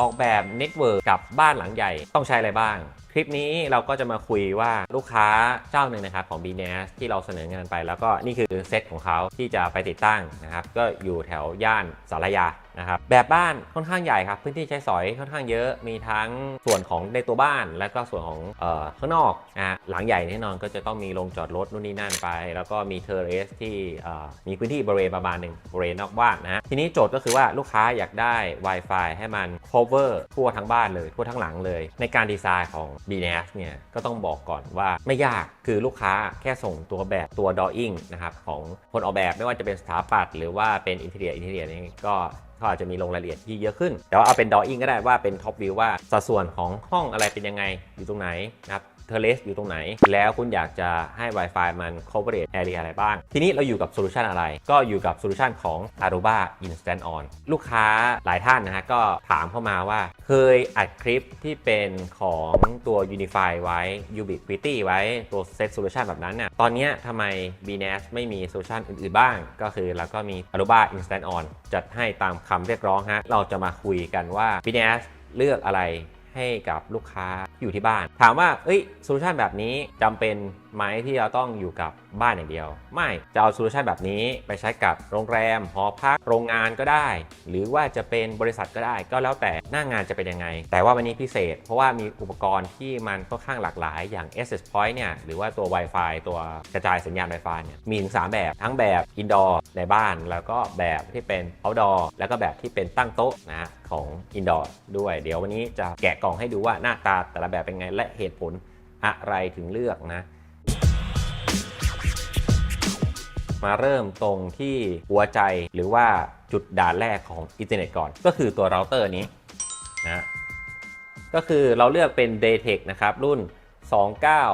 ออกแบบเน็ตเวิร์กกับบ้านหลังใหญ่ต้องใช้อะไรบ้าง คลิปนี้เราก็จะมาคุยว่าลูกค้าเจ้าหนึ่งนะครับของ b n s ที่เราเสนองานไป แล้วก็นี่คือเซตของเขาที่จะไปติดตั้งนะครับก็อยู่แถวย่านสารยา นะครับแบบบ้านค่อนข้างใหญ่ครับ พื้นที่ใช้สอยค่อนข้างเยอะ มีทั้งส่วนของในตัวบ้าน แล้วก็ส่วนของเอ่อข้างนอกนะฮะหลังใหญ่แน่นอนก็จะต้องมีโรงจอดรถนู่นนี่นั่นไป แล้วก็มีเทอร์เรสที่เอ่อมีพื้นที่บริเวณประมาณหนึ่งบริเวณนอกบ้านนะทีนี้โจทย์ก็คือว่าลูกค้าอยากได้ Wi-Fi ให้มัน cover ทั่วทั้งบ้านเลย ทั่วทั้งหลังเลย ในการดีไซน์ของ b n s เนี่ยก็ต้องบอกก่อนว่าไม่ยากคือลูกค้าแค่ส่งตัวแบบตัว drawing นะครับของคนออกแบบไม่ว่าจะเป็นสถาปัตย์หรือว่าเป็นอินเท i รียอินเท i รียนี่ก็ เขาอาจจะมีลงรายละเอียดที่เยอะขึ้น แต่ว่าเอาเป็นดออิ่งก็ได้ว่าเป็นท็อปวิวว่าสัดส่วนของห้องอะไรเป็นยังไงอยู่ตรงไหนนะครับ เทเลสอยู่ตรงไหน แล้วคุณอยากจะให้ Wi-Fi มัน coverage area อะไรบ้าง ทีนี้เราอยู่กับโซลูชันอะไร ก็อยู่กับโซลูชันของ Aruba Instant On ลูกค้าหลายท่านนะฮะก็ถามเข้ามาว่า เคยอัดคลิปที่เป็นของตัว Unify ไว้ Ubiquity ไว้ตัว Set Solution แบบนั้นเนี่ยตอนนี้ทำไม BNS ไม่มีโซลูชันอื่น ๆ บ้าง ก็คือเราก็มี Aruba Instant On จัดให้ตามคำเรียกร้องฮะเราจะมาคุยกันว่า BNS เลือกอะไร ให้กับลูกค้าอยู่ที่บ้าน ถามว่าเอ้ยโซลูชันแบบนี้จำเป็นไหมที่เราต้องอยู่กับ บ้านอย่างเดียว ไม่จะเอาโซลูชันแบบนี้ไปใช้กับโรงแรมหอพักโรงงานก็ได้ หรือว่าจะเป็นบริษัทก็ได้ ก็แล้วแต่หน้างานจะเป็นยังไง แต่ว่าวันนี้พิเศษ เพราะว่ามีอุปกรณ์ที่มันค่อนข้างหลากหลายอย่าง Access Point เนี่ยหรือว่าตัว Wi-Fi ตัวกระจายสัญญาณ Wi-Fi เนี่ยมีถึง 3 แบบทั้งแบบ Indoor ในบ้าน แล้วก็แบบที่เป็น Outdoor แล้วก็แบบที่เป็นตั้งโต๊ะนะฮะของ Indoor ด้วย เดี๋ยววันนี้จะแกะกล่องให้ดูว่าหน้าตาแต่ละแบบเป็นไงและเหตุผลอะไรถึงเลือกนะ มาเริ่มตรงที่หัวใจหรือว่าจุดด่านแรกของอินเทอร์เน็ตก่อน ก็คือตัวเราเตอร์นี้นะก็คือเราเลือกเป็น Daytech นะครับ รุ่น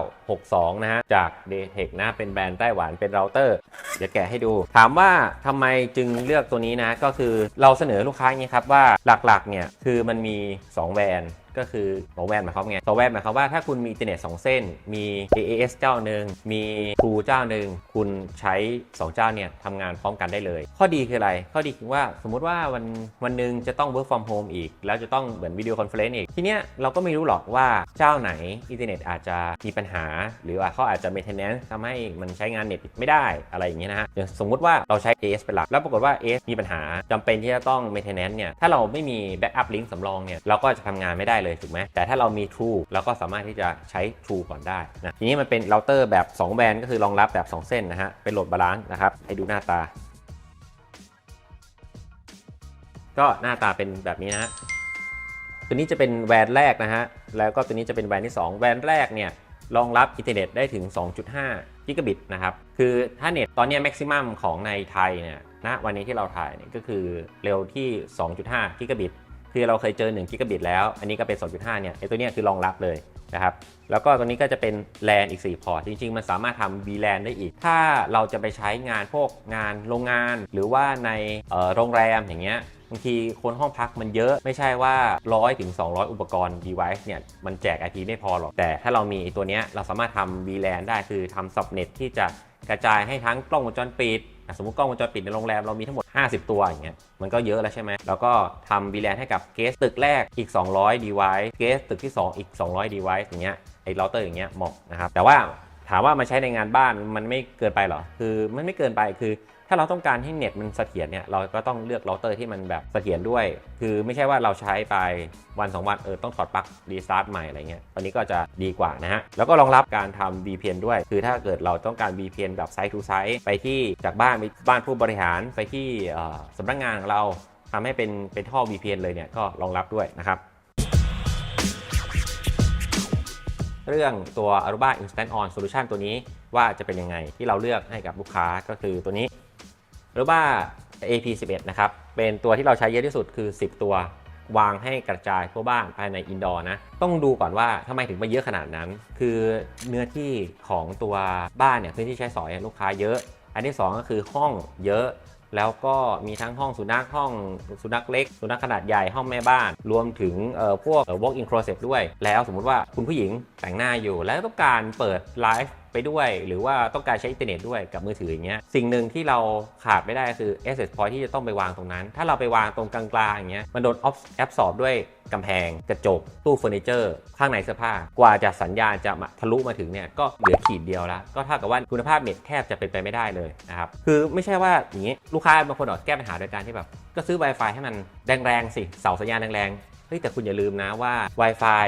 2962 นะฮะ จาก Daytech นะ เป็นแบรนด์ไต้หวันเป็นเราเตอร์ เดี๋ยวแกะให้ดู ถามว่าทำไมจึงเลือกตัวนี้นะ ก็คือเราเสนอลูกค้าอย่างนี้ครับว่าหลักๆเนี่ยคือมันมี 2 แบรนด์ก็คือสองแวนหมายความไงสองแวนหมายความว่าถ้าคุณมีอินเทอร์เน็ตสองเส้น มี AAS เจ้าหนึ่งมี True เจ้าหนึ่งคุณใช้ 2 เจ้าเนี่ยทำงานพร้อมกันได้เลย ข้อดีคืออะไร ข้อดีคือว่าสมมุติว่าวันวันหนึ่งจะต้อง work from home อีก แล้วจะต้องเหมือนวิดีโอคอนเฟอเรนซ์อีก ทีเนี้ยเราก็ไม่รู้หรอกว่าเจ้าไหนอินเทอร์เน็ตอาจจะมีปัญหา หรือว่าเขาอาจจะ maintenance ทำให้มันใช้งานเน็ตไม่ได้อะไรอย่างเงี้ยนะฮะอย่างสมมุติว่าเราใช้ AS เป็นหลักแล้วปรากฏว่า AS มีปัญหาจำเป็นที่จะต้อง maintenance เนี่ยถ้าเราไม่มี backup link สำรองเนี่ยเราก็จะทำงานไม่ได้เลยถูกไหมแต่ถ้าเรามี True เราก็สามารถที่จะใช้ True ก่อนได้นะทีนี้มันเป็นเราเตอร์แบบ 2 แบรนด์ก็คือรองรับแบบ 2 เส้นนะฮะเป็นโหลดบาลานซ์นะครับให้ดูหน้าตา ก็หน้าตาเป็นแบบนี้นะฮะตัวนี้จะเป็นแวนแรกนะฮะแล้วก็ตัวนี้จะเป็นแวนที่ 2 แวนแรกเนี่ยรองรับอินเทอร์เน็ตได้ถึง 2.5 กิกะบิตนะครับ คือถ้าเน็ตตอนนี้แม็กซิมัมของในไทยเนี่ยณวันนี้ที่เราถ่ายเนี่ยก็คือเร็วที่ 2.5 กิกะบิต คือเราเคยเจอ1กิกะบิตแล้ว อันนี้ก็เป็น 2.5 เนี่ยไอตัวเนี้ยคือรองรับเลยนะครับ แล้วก็ตัวนี้ก็จะเป็น LAN อีก 4 พอร์ต จริง ๆ มันสามารถทำ VLAN ได้อีก ถ้าเราจะไปใช้งานพวกงานโรงงาน หรือว่าในโรงแรมอย่างเงี้ยบางทีคนห้องพักมันเยอะไม่ใช่ว่า 100ถึง200 อุปกรณ์ device เนี่ย มันแจก IP ไม่พอหรอก แต่ถ้าเรามีตัวเนี้ยเราสามารถทำ VLAN ได้คือทำ subnet ที่จะกระจายให้ทั้งกล้องวงจรปิด สมมติกล้องวงจรปิดในโรงแรมเรามีทั้งหมด 50 ตัวอย่างเงี้ยมันก็เยอะแล้วใช่ไหมแล้วก็ทำวีแลนให้กับเกสตึกแรกอีก 200 device เกสตึกที่ 2 อีก 200 device อย่างเงี้ยไอ้เราเตอร์อย่างเงี้ยเหมาะนะครับแต่ว่า ถามว่ามาใช้ในงานบ้านมันไม่เกินไปหรอ คือมันไม่เกินไปคือ ถ้าเราต้องการให้เน็ตมันเสถียรเนี่ยเราก็ต้องเลือกเราเตอร์ที่มันแบบเสถียรด้วย คือไม่ใช่ว่าเราใช้ไปวัน 2 วันเออต้องถอดปลั๊กรีสตาร์ทใหม่อะไรเงี้ยตอนนี้ก็จะดีกว่านะฮะ แล้วก็รองรับการทำ VPN ด้วย คือถ้าเกิดเราต้องการ VPN แบบไซต์ to ไซต์ไปที่จากบ้านไปบ้านผู้บริหารไปที่เอ่อสำนักงานของเราทำให้เป็นเป็นท่อ VPN เลยเนี่ยก็รองรับด้วยนะครับ เรื่องตัว Aruba Instant On Solution ตัวนี้ว่าจะเป็นยังไงที่เราเลือกให้กับลูกค้าก็คือตัวนี้ Aruba AP11 นะครับเป็นตัวที่เราใช้เยอะที่สุดคือ 10 ตัววางให้กระจายทั่วบ้านภายในอินดอร์นะ ต้องดูก่อนว่าทำไมถึงมาเยอะขนาดนั้น คือเนื้อที่ของตัวบ้านเนี่ยพื้นที่ใช้สอยลูกค้าเยอะ อันที่ 2 ก็คือห้องเยอะ แล้วก็มีทั้งห้องสุนัขห้องสุนัขเล็ก สุนัขขนาดใหญ่ห้องแม่บ้าน รวมถึงเอ่อพวก walk in closet ด้วย แล้วสมมุติว่าคุณผู้หญิงแต่งหน้าอยู่ แล้วต้องการเปิดไลฟ์ ไปด้วย หรือว่าต้องการใช้อินเทอร์เน็ตด้วยกับมือถืออย่างเงี้ยสิ่งหนึ่งที่เราขาดไม่ได้คือ access point ที่จะต้องไปวางตรงนั้น ถ้าเราไปวางตรงกลางๆอย่างเงี้ยมันโดน absorb ด้วยกำแพงกระจกตู้เฟอร์นิเจอร์ ข้างในเสื้อผ้ากว่าจะสัญญาณจะมาทะลุมาถึงเนี่ยก็เหลือขีดเดียวแล้วก็เท่ากับว่าคุณภาพเน็ตแทบจะเป็นไปไม่ได้เลยนะครับคือไม่ใช่ว่าอย่างนี้ลูกค้าบางคนออกแก้ปัญหาโดยการที่แบบก็ซื้อ Wi-Fi ให้มันแรงๆสิเสาสัญญาณแรงๆเฮ้ยแต่คุณอย่าลืมนะว่า Wi-Fi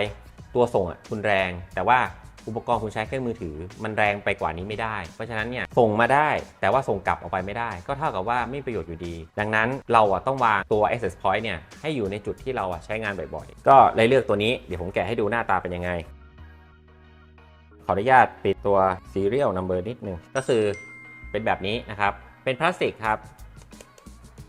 ตัวส่งอะคุณแรง แต่ว่า อุปกรณ์คุณใช้แค่มือถือ มันแรงไปกว่านี้ไม่ได้ เพราะฉะนั้นเนี่ยส่งมาได้ แต่ว่าส่งกลับออกไปไม่ได้ ก็เท่ากับว่าไม่ประโยชน์อยู่ดี ดังนั้นเราอะต้องวางตัว access point เนี่ยให้อยู่ในจุดที่เราอะใช้งานบ่อยๆ ก็เลยเลือกตัวนี้เดี๋ยวผมแกะให้ดูหน้าตาเป็นยังไงขออนุญาตปิดตัว serial number นิดนึงก็คือเป็นแบบนี้นะครับ เป็นพลาสติกครับ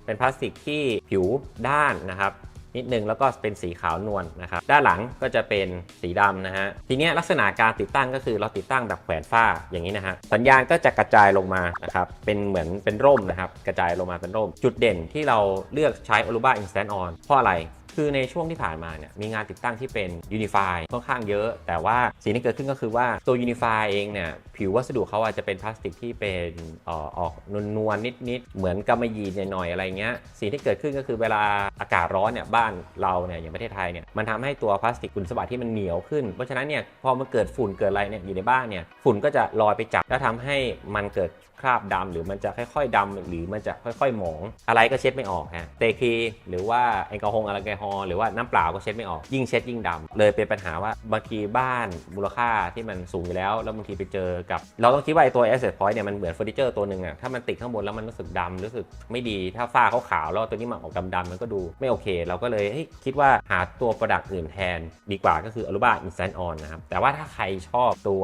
เป็นพลาสติกที่ผิวด้านนะครับ นิดนึงแล้วก็เป็นสีขาวนวลนะครับด้านหลังก็จะเป็นสีดำนะฮะทีนี้ลักษณะการติดตั้งก็คือเราติดตั้งแบบแขวนฝ้าอย่างนี้นะฮะสัญญาณก็จะกระจายลงมานะครับเป็นเหมือนเป็นร่มนะครับกระจายลงมาเป็นร่ม จุดเด่นที่เราเลือกใช้อลูบ้าอินสแตนออนเพราะอะไร คือในช่วงที่ผ่านมาเนี่ยมีงานติดตั้งที่เป็น Unify ค่อนข้างเยอะ แต่ว่าสิ่งที่เกิดขึ้นก็คือว่าตัว Unify เองเนี่ยผิววัสดุเขาอาจจะเป็นพลาสติกที่เป็นอออกนวลๆนิดๆ เหมือนกำมะหยี่หน่อยๆอะไรเงี้ยสิ่งที่เกิดขึ้นก็คือเวลาอากาศร้อนเนี่ยบ้านเราเนี่ยอย่างประเทศไทยเนี่ยมันทำให้ตัวพลาสติกคุณสมบัติที่มันเหนียวขึ้น เพราะฉะนั้นเนี่ยพอมันเกิดฝุ่นเกิดอะไรเนี่ยอยู่ในบ้านเนี่ยฝุ่นก็จะลอยไปจับแล้วทำให้มันเกิด คราบดำหรือมันจะค่อย ๆดำหรือมันจะค่อยๆหมอง อะไรก็เช็ดไม่ออกฮะเตคีหรือว่าแอลกอฮอล์แอลกอฮอล์หรือว่าน้ำเปล่าก็เช็ดไม่ออก ยิ่งเช็ดยิ่งดำเลยเป็นปัญหาว่าบางทีบ้านมูลค่าที่มันสูงอยู่แล้ว แล้วบางทีไปเจอกับ เราต้องคิดว่าไอ้ตัว asset point เนี่ยมันเหมือนเฟอร์นิเจอร์ตัวหนึ่งอะถ้ามันติดข้างบนแล้วมันรู้สึกดำรู้สึกไม่ดีถ้าฝ้าเขาขาวแล้วตัวนี้มันออกดำๆมันก็ดูไม่โอเค เราก็เลยคิดว่าหาตัว product อื่นแทน ดีกว่าก็คือ Aruba Instant On นะครับแต่ว่าถ้าใครชอบตัว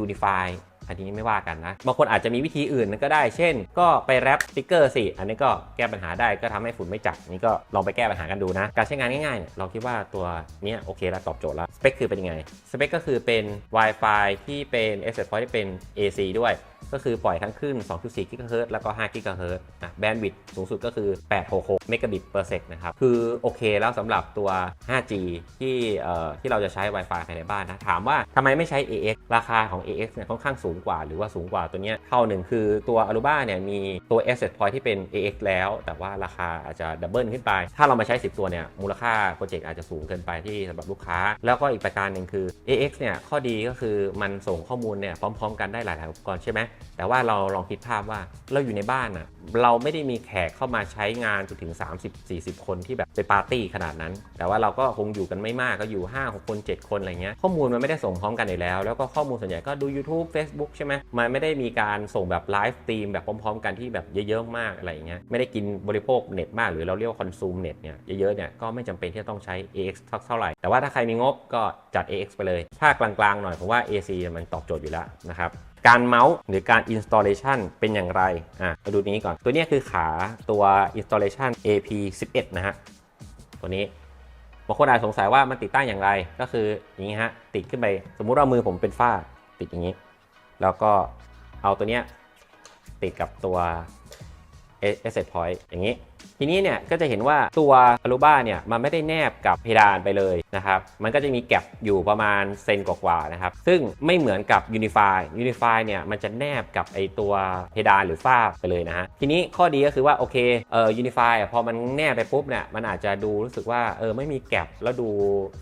Unify อันนี้ไม่ว่ากันนะ บางคนอาจจะมีวิธีอื่นก็ได้ เช่น ก็ไปแรปสติกเกอร์สิ อันนี้ก็แก้ปัญหาได้ก็ทำให้ฝุ่นไม่จับ นี่ก็ลองไปแก้ปัญหากันดูนะ การใช้งานง่ายๆเนี่ยเราคิดว่าตัวนี้โอเคแล้วตอบโจทย์แล้ว สเปคคือเป็นยังไง สเปคก็คือเป็น Wi-Fi ที่เป็น Access Point ที่เป็น AC ด้วย ก็คือปล่อยทั้งขึ้น2.4 GHz แล้วก็5 GHz นะแบนด์วิดต์สูงสุดก็คือ 866 Megabit per sec นะครับ คือโอเคแล้วสำหรับตัว 5G ที่เอ่อที่เราจะใช้ Wi-Fi ภายในบ้านนะ ถามว่าทำไมไม่ใช้ AX ราคาของ AX เนี่ยค่อนข้างสูงกว่า หรือว่าสูงกว่าตัวเนี้ยเท่าหนึ่งคือตัว Aruba เนี่ยมีตัว Asset Point ที่เป็น AX แล้ว แต่ว่าราคาอาจจะดับเบิลขึ้นไป ถ้าเรามาใช้ 10 ตัวเนี่ยมูลค่าโปรเจกต์อาจจะสูงเกินไปที่สำหรับลูกค้า แล้วก็อีกประการหนึ่งคือ AX เนี่ยข้อดีก็คือมันส่งข้อมูลเนี่ยพร้อม ๆ กันได้หลายๆอุปกรณ์ใช่ไหมแต่ว่าเราลองคิดภาพว่าเราอยู่ในบ้านอะเราไม่ได้มีแขกเข้ามาใช้งานจนถึง 30-40 คนที่แบบไปปาร์ตี้ขนาดนั้น แต่ว่าเราก็คงอยู่กันไม่มากก็อยู่ 5 6 คน 7 คนอะไรเงี้ยข้อมูลมันไม่ได้ส่งพร้อมกันอยู่แล้ว แล้วก็ข้อมูลส่วนใหญ่ก็ดู YouTube Facebook ใช่ไหมมันไม่ได้มีการส่งแบบไลฟ์สตรีมแบบพร้อม ๆ กันที่แบบเยอะๆมากอะไรเงี้ยไม่ได้กินบริโภคเน็ตมากหรือเราเรียกว่าคอนซูมเน็ตเนี่ยเยอะๆเนี่ยก็ไม่จำเป็นที่จะต้องใช้ AX สักเท่าไหร่ แต่ว่าถ้าใครมีงบก็จัด AX ไปเลย ถ้ากลางๆหน่อยผมว่า AC มันตอบโจทย์อยู่แล้วนะครับ การเมาส์หรือการ installation เป็นอย่างไรอะมาดูนี้ก่อน ตัวนี้คือขาตัว installation AP11 นะฮะ ตัวนี้บางคนอาจสงสัยว่ามันติดตั้งอย่างไร ก็คืออย่างนี้ฮะ ติดขึ้นไปสมมุติว่ามือผมเป็นฝ้าติดอย่างนี้ แล้วก็เอาตัวเนี้ยติดกับตัว asset point อย่างนี้ ทีนี้เนี่ยก็จะเห็นว่าตัว Aruba เนี่ยมันไม่ได้แนบกับเพดานไปเลยนะครับ มันก็จะมีแกลบอยู่ประมาณเซนกว่าๆนะครับ ซึ่งไม่เหมือนกับ Unify Unify เนี่ยมันจะแนบกับไอตัวเพดานหรือฝ้าไปเลยนะฮะ ทีนี้ข้อดีก็คือว่าโอเคเอ่อ Unify อะพอมันแนบไปปุ๊บเนี่ยมันอาจจะดูรู้สึกว่าเออไม่มีแกลบแล้วดู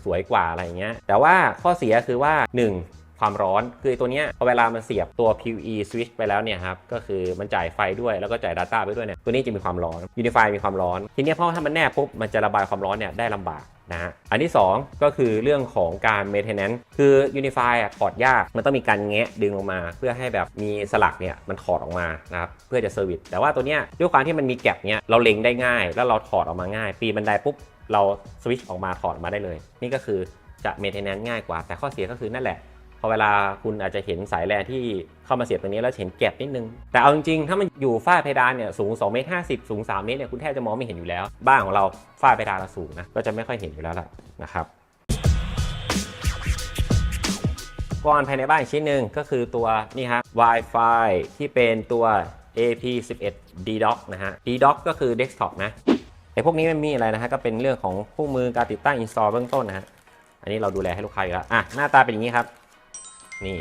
สวยกว่าอะไรเงี้ย แต่ว่าข้อเสียคือว่า 1 ความร้อน คือไอตัวเนี้ยพอเวลามันเสียบตัว PoE switch ไปแล้วเนี่ยครับ ก็คือมันจ่ายไฟด้วยแล้วก็จ่าย Data ไปด้วยเนี่ย ตัวนี้จะมีความร้อน Unify มีความร้อน ทีนี้เพราะถ้ามันแนบปุ๊บ มันจะระบายความร้อนเนี่ยได้ลำบากนะฮะ อันที่ 2 ก็คือเรื่องของการ maintenance คือ Unify อะถอดยาก มันต้องมีการแงะดึงออกมา เพื่อให้แบบมีสลักเนี่ยมันถอดออกมานะครับ เพื่อจะเซอร์วิส แต่ว่าตัวเนี้ยด้วยความที่มันมีแก็บเนี่ยเราเล็งได้ง่าย แล้วเราถอดออกมาง่าย ปีบันไดปุ๊บเราสวิตช์ออกมาถอดออกมาได้เลย นี่ก็คือจะ maintenance ง่ายกว่า แต่ข้อเสียก็คือนั่นแหละ อเวลาคุณอาจจะเห็นสายแลนที่เข้ามาเสียบตรงนี้แล้วเห็นแก็บนิดนึง แต่เอาจริงๆ ถ้ามันอยู่ฝ้าเพดานเนี่ยสูง2เมตร50 สูง 3 เมตรเนี่ยคุณแทบจะมองไม่เห็นอยู่แล้ว บ้านของเราฝ้าเพดานเราสูงนะก็จะไม่ค่อยเห็นอยู่แล้วล่ะนะครับก้อนภายในบ้านชิ้นหนึ่งก็คือตัวนี่ฮะ Wi-Fi ที่เป็นตัว AP11 DDock นะฮะ DDock ก็คือ desktop นะไอพวกนี้มันมีอะไรนะฮะก็เป็นเรื่องของคู่มือการติดตั้ง install เบื้องต้นนะฮะอันนี้เราดูแลให้ลูกค้าอยู่แล้วอะหน้าตาเป็นอย่างนี้ครับ นี่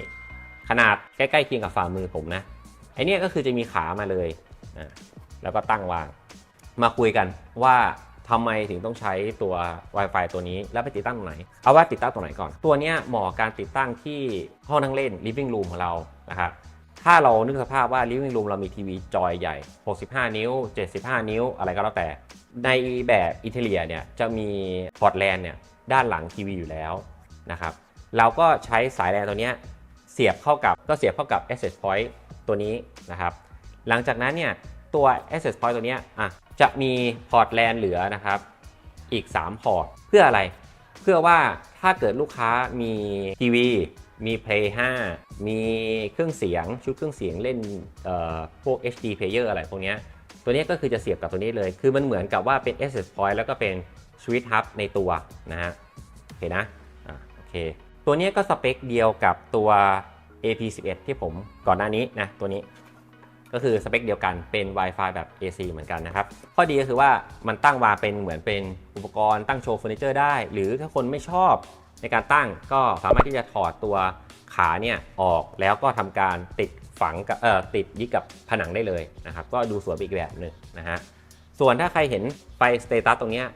ขนาดใกล้ๆเคียงกับฝ่ามือผมนะไอเนี้ยก็คือจะมีขามาเลยอะแล้วก็ตั้งวาง มาคุยกันว่าทำไมถึงต้องใช้ตัว Wi-Fi ตัวนี้ แล้วไปติดตั้งตรงไหน เอาว่าติดตั้งตรงไหนก่อน ตัวเนี้ยเหมาะการติดตั้งที่ห้องนั่งเล่น living room ของเรานะครับถ้าเรานึกสภาพว่า living room เรามีทีวีจอยใหญ่ 65 นิ้ว 75 นิ้ว อะไรก็แล้วแต่ ในแบบอินเทเลียเนี่ยจะมีพอร์ตแลนเนี่ยด้านหลังทีวีอยู่แล้วนะครับ เราก็ใช้สายแลนตัวนี้เสียบเข้ากับก็เสียบเข้ากับ access point ตัวนี้นะครับ หลังจากนั้นเนี่ยตัว access point ตัวนี้อะจะมีพอร์ตแลนเหลือนะครับ อีก 3 พอร์ต เพื่ออะไร เพื่อว่าถ้าเกิดลูกค้ามีทีวีมี Play 5 มีเครื่องเสียงชุดเครื่องเสียงเล่นเอ่อพวก HD player อะไรพวกนี้ตัวนี้ก็คือจะเสียบกับตัวนี้เลย คือมันเหมือนกับว่าเป็น access point แล้วก็เป็น switch hub ในตัวนะฮะโอเคนะอะโอเค ตัวนี้ก็สเปคเดียวกับตัว AP11 ที่ผมก่อนหน้านี้นะตัวนี้ก็คือสเปคเดียวกันเป็น Wi-Fi แบบ AC เหมือนกันนะครับ ข้อดีก็คือว่ามันตั้งวางเป็นเหมือนเป็นอุปกรณ์ตั้งโชว์เฟอร์นิเจอร์ได้ หรือถ้าคนไม่ชอบในการตั้งก็สามารถที่จะถอดตัวขาเนี่ยออกแล้วก็ทำการติดฝังกับเอ่อติดยึดกับผนังได้เลยนะครับ ก็ดูสวยอีกแบบหนึ่งนะฮะส่วนถ้าใครเห็นไฟสเตตัสตรงเนี้ย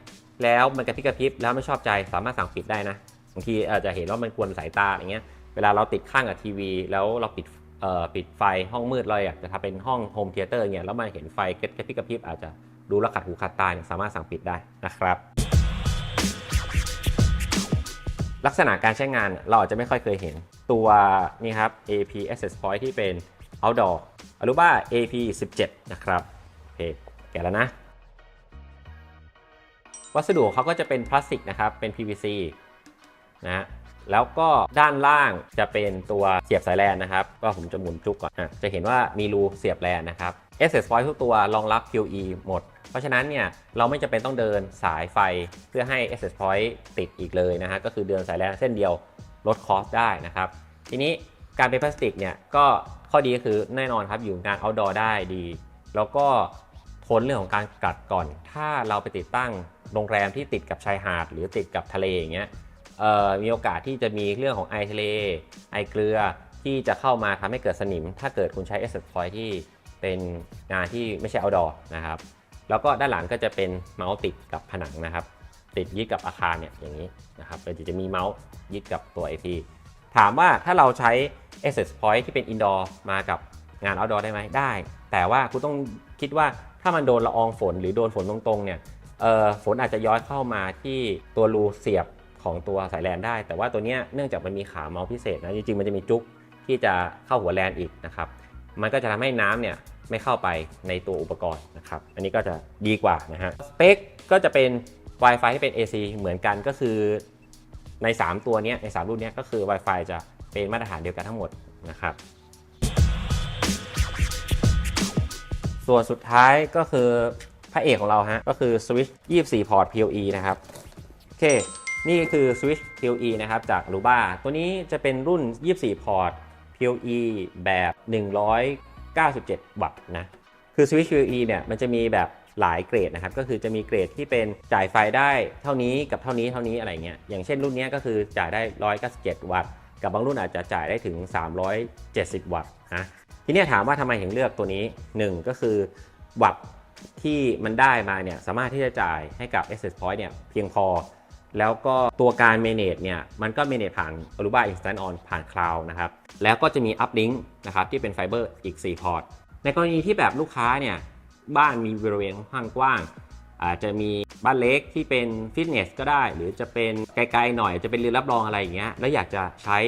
แล้วมันกระพริบกระพริบแล้วไม่ชอบใจสามารถสั่งปิดได้นะางทีอาจจะเห็นว่ามันกวนสายตาอย่างเงี้ย เวลาเราติดข้างกับทีวี แล้วเราปิดเอ่อปิดไฟห้องมืดเราอยากจะทำเป็นห้องโฮมเทเตอร์เงี้ยแล้วมันเห็นไฟกระพริบกระพริบอาจจะดูแลวขัดหูขัดตาเนี่ยสามารถสั่งปิดได้นะครับ ลักษณะการใช้งานเราอาจจะไม่ค่อยเคยเห็นตัวนี่ครับ AP Access Point ที่เป็น outdoor Aruba AP 17 นะครับโอเคแกะแล้วนะ วัสดุเขาก็จะเป็นพลาสติกนะครับเป็น PVC นะฮะแล้วก็ด้านล่างจะเป็นตัวเสียบสายแลนนะครับ ก็ผมจะหมุนจุกก่อนอะจะเห็นว่ามีรูเสียบแลนนะครับ Access Point ทุกตัวรองรับ QE หมด เพราะฉะนั้นเนี่ยเราไม่จำเป็นต้องเดินสายไฟเพื่อให้ Access Point ติดอีกเลยนะฮะก็คือเดินสายแลนเส้นเดียวลดคอสได้นะครับ ทีนี้การเป็นพลาสติกเนี่ยก็ข้อดีก็คือแน่นอนครับอยู่งาน outdoor ได้ดี แล้วก็ทนเรื่องของการกัดก่อน ถ้าเราไปติดตั้งโรงแรมที่ติดกับชายหาด หรือติดกับทะเลอย่างเงี้ย มีโอกาสที่จะมีเรื่องของไอทะเลไอเกลือที่จะเข้ามาทำให้เกิดสนิม ถ้าเกิดคุณใช้ Asset Point ที่เป็นงานที่ไม่ใช่ outdoor นะครับ แล้วก็ด้านหลังก็จะเป็นเมาส์ติดกับผนังนะครับ ติดยึดกับอาคารเนี่ยอย่างนี้นะครับแล้วจะมีเมาส์ยึดกับตัว IP ถามว่าถ้าเราใช้ Access Point ที่เป็น Indoor มากับงาน Outdoor ได้ไหมได้ แต่ว่าคุณต้องคิดว่าถ้ามันโดนละอองฝนหรือโดนฝนตรงๆเนี่ยฝนอาจจะย้อยเข้ามาที่ตัวรูเสียบ ของตัวสายแลนได้ แต่ว่าตัวนี้เนื่องจากมันมีขาเมาส์พิเศษนะจริงๆมันจะมีจุกที่จะเข้าหัวแลนอีกนะครับมันก็จะทำให้น้ำเนี่ยไม่เข้าไปในตัวอุปกรณ์นะครับอันนี้ก็จะดีกว่านะฮะสเปคก็จะเป็น Wi-Fi ที่เป็น AC เหมือนกันก็คือใน 3 ตัวนี้ใน 3 รุ่นนี้ก็คือ Wi-Fi จะเป็นมาตรฐานเดียวกันทั้งหมดนะครับ ส่วนสุดท้ายก็คือพระเอกของเราฮะก็คือ Switch 24 พอร์ต PoE นะครับ โอเค นี่คือ Switch PoE นะครับจาก Aruba ตัวนี้จะเป็นรุ่น 24 พอร์ต PoE แบบ 197 วัตต์นะ คือ Switch PoE เนี่ยมันจะมีแบบหลายเกรดนะครับ ก็คือจะมีเกรดที่เป็นจ่ายไฟได้เท่านี้กับเท่านี้เท่านี้อะไรเงี้ย อย่างเช่นรุ่นเนี้ยก็คือจ่ายได้ 197 วัตต์ กับบางรุ่นอาจจะจ่ายได้ถึง 370 วัตต์นะ ทีเนี้ยถามว่าทำไมถึงเลือกตัวนี้ 1 ก็คือวัตต์ที่มันได้มาเนี่ยสามารถที่จะจ่ายให้กับ Access Point เนี่ยเพียงพอ แล้วก็ตัวการ manage เนี่ยมันก็ manage ผ่าน Aruba Instant On ผ่าน Cloud นะครับแล้วก็จะมี Uplink นะครับที่เป็นไฟเบอร์อีก 4 พอร์ต ในกรณีที่แบบลูกค้าเนี่ยบ้านมีบริเวณค่อนข้างกว้าง อาจจะมีบ้านเล็กที่เป็นฟิตเนสก็ได้ หรือจะเป็นไกลๆหน่อยจะเป็นเรือรับรองอะไรอย่างเงี้ยแล้วอยากจะใช้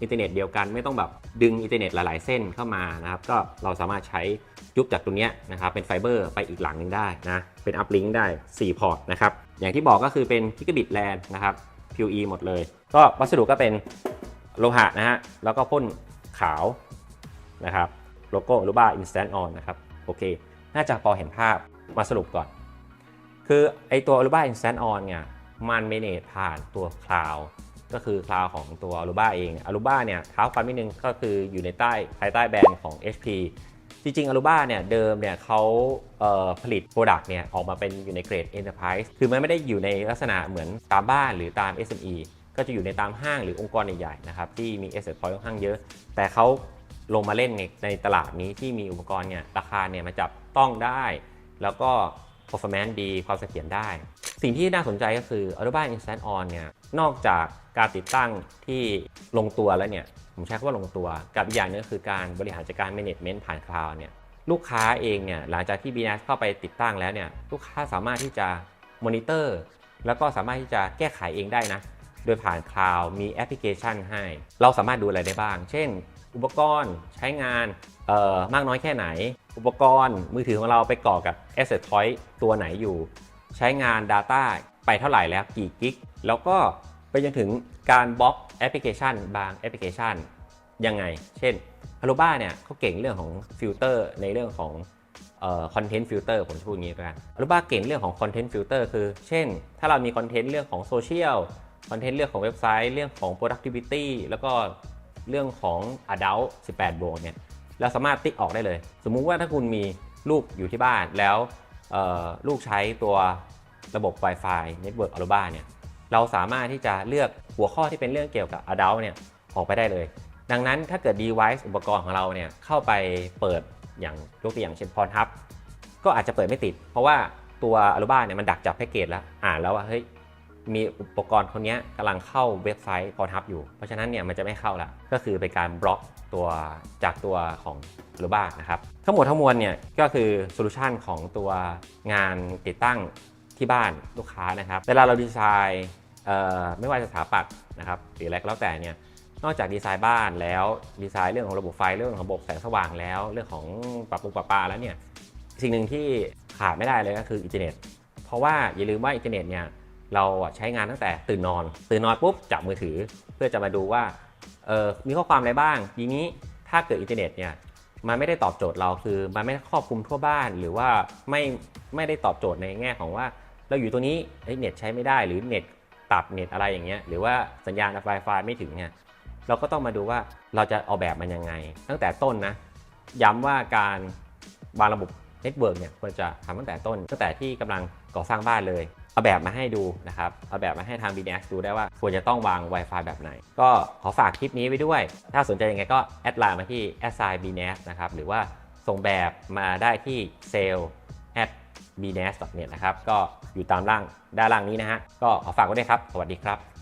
อินเทอร์เน็ตเดียวกันไม่ต้องแบบ ดึงอินเทอร์เน็ตหลายๆ เส้นเข้ามานะครับ ก็เราสามารถใช้ยุบจากตรงนี้นะครับ เป็นไฟเบอร์ไปอีกหลังหนึงได้นะ เป็นอัพลิงก์ได้ 4 พอร์ตนะครับ อย่างที่บอกก็คือเป็นกิกะบิตแลนนะครับ PoE หมดเลย ก็วัสดุก็เป็นโลหะนะฮะ แล้วก็พ่นขาวนะครับ โลโก้ Aruba Instant On นะครับ โอเค น่าจะพอเห็นภาพ มาสรุปก่อน คือไอตัว Aruba Instant On เนี่ย มันเมเนจผ่านตัวคลาว ก็คือคลาวของตัว Aruba เอง Aruba เนี่ยเท้าความนิดนึงก็คืออยู่ในใต้ภายใต้แบรนด์ของ HP จริงๆ Aruba เนี่ยเดิมเนี่ยเขาเผลิต Product เนี่ยออกมาเป็นอยู่ในเกรด Enterprise คือมันไม่ได้อยู่ในลักษณะเหมือนตามบ้านหรือตาม SME ก็จะอยู่ในตามห้างหรือองค์กรใหญ่ๆนะครับที่มี asset point ค่อนข้างเยอะ แต่เขาลงมาเล่นในในตลาดนี้ที่มีอุปกรณ์เนี่ยราคาเนี่ยมาจับต้องได้ แล้วก็ performance ดี ความเสถียรได้ สิ่งที่น่าสนใจก็คือ Aruba Instant On เนี่ยนอกจากการติดตั้งที่ลงตัวแล้วเนี่ยผมใช้คำว่าลงตัว กับอีกอย่างนึงคือการบริหารจัดการ management ผ่านคลาวด์เนี่ยลูกค้าเองเนี่ยหลังจากที่ BNS เข้าไปติดตั้งแล้วเนี่ยลูกค้าสามารถที่จะมอนิเตอร์แล้วก็สามารถที่จะแก้ไขเองได้นะ โดยผ่านคลาวด์มีแอปพลิเคชันให้ เราสามารถดูอะไรได้บ้าง เช่น อุปกรณ์ใช้งาน มากน้อยแค่ไหน อุปกรณ์มือถือของเราไปก่อกับ Asset Point ตัวไหนอยู่ ใช้งาน Data ไปเท่าไหร่แล้วกี่กิก แล้วก็ไปจนถึงการบล็อกแอปพลิเคชัน บางแอปพลิเคชันยังไง เช่น a r o b a เนี่ยเขาเก่งเรื่องของฟิลเตอร์ในเรื่องของคอนเทนต์ฟิลเตอร์ผมจะพูดอย่างนี้กัน a r o b a เก่งเรื่องของคอนเทนต์ฟิลเตอร์คือ เช่น ถ้าเรามีคอนเทนต์เรื่องของโซเชียลคอนเทนต์เรื่องของเว็บไซต์ เรื่องของ productivity แล้วก็เรื่องของ adult 18บวกเนี่ย เราสามารถติ๊กออกได้เลย สมมุติว่าถ้าคุณมีลูกอยู่ที่บ้านแล้วลูกใช้ตัวระบบ Wi-Fi Network Aruba เนี่ยเราสามารถที่จะเลือกหัวข้อที่เป็นเรื่องเกี่ยวกับ adult เนี่ยออกไปได้เลย ดังนั้นถ้าเกิด device อุปกรณ์ของเราเนี่ยเข้าไปเปิดอย่างยกตัวอย่างเช่น Pornhub ก็อาจจะเปิดไม่ติด เพราะว่าตัว Aruba เนี่ยมันดักจับแพ็กเกจแล้ว อ่านแล้วว่าเฮ้ย มีอุปกรณ์คนนี้กำลังเข้าเว็บไซต์พอทับอยู่ เพราะฉะนั้นเนี่ยมันจะไม่เข้าละก็คือเป็นการบล็อกตัวจากตัวของหรือบ้านะครับทั้งหมดทั้งมวลเนี่ยก็คือโซลูชันของตัวงานติดตั้งที่บ้านลูกค้านะครับเวลาเราดีไซน์เอ่ไม่ว่าจะสถาปัตย์นะครับหรืออะไรก็แล้วแต่เนี่ยนอกจากดีไซน์บ้านแล้วดีไซน์เรื่องของระบบไฟเรื่องของระบบแสงสว่างแล้ว เรื่องของปรับปรุงปรับปาแล้วเนี่ยสิ่งหนึ่งที่ขาดไม่ได้เลยก็คืออินเทอร์เน็ต เพราะว่าอย่าลืมว่าอินเทอร์เน็ตเนี่ย เราใช้งานตั้งแต่ตื่นนอน ตื่นนอนปุ๊บจับมือถือ เพื่อจะมาดูว่าเออมีข้อความอะไรบ้าง ทีนี้ถ้าเกิดอินเทอร์เน็ตเนี่ยมันไม่ได้ตอบโจทย์เราคือมันไม่ครอบคลุมทั่วบ้านหรือว่าไม่ไม่ได้ตอบโจทย์ในแง่ของว่า เราอยู่ตรงนี้เน็ตใช้ไม่ได้หรือเน็ตตัดเน็ตอะไรอย่างเงี้ยหรือว่าสัญญาณ Wi-Fi ไม่ถึงเนี่ยเราก็ต้องมาดูว่าเราจะออกแบบมันยังไง ตั้งแต่ต้นนะ ย้ำว่าการวางระบบเน็ตเวิร์กเนี่ยควรจะทำตั้งแต่ต้น ตั้งแต่ที่กำลังก่อสร้างบ้านเลย เอาแบบมาให้ดูนะครับเอาแบบมาให้ทาง BNS ดูได้ว่าควรจะต้องวาง Wi-Fi แบบไหน ก็ขอฝากคลิปนี้ไว้ด้วย ถ้าสนใจยังไงก็แอดไลน์มาที่ a s i BNS นะครับหรือว่าส่งแบบมาได้ที่ sale at bns.net นะครับก็อยู่ตามล่างด้านล่างนี้นะฮะก็ขอฝากไว้ด้วยครับ สวัสดีครับ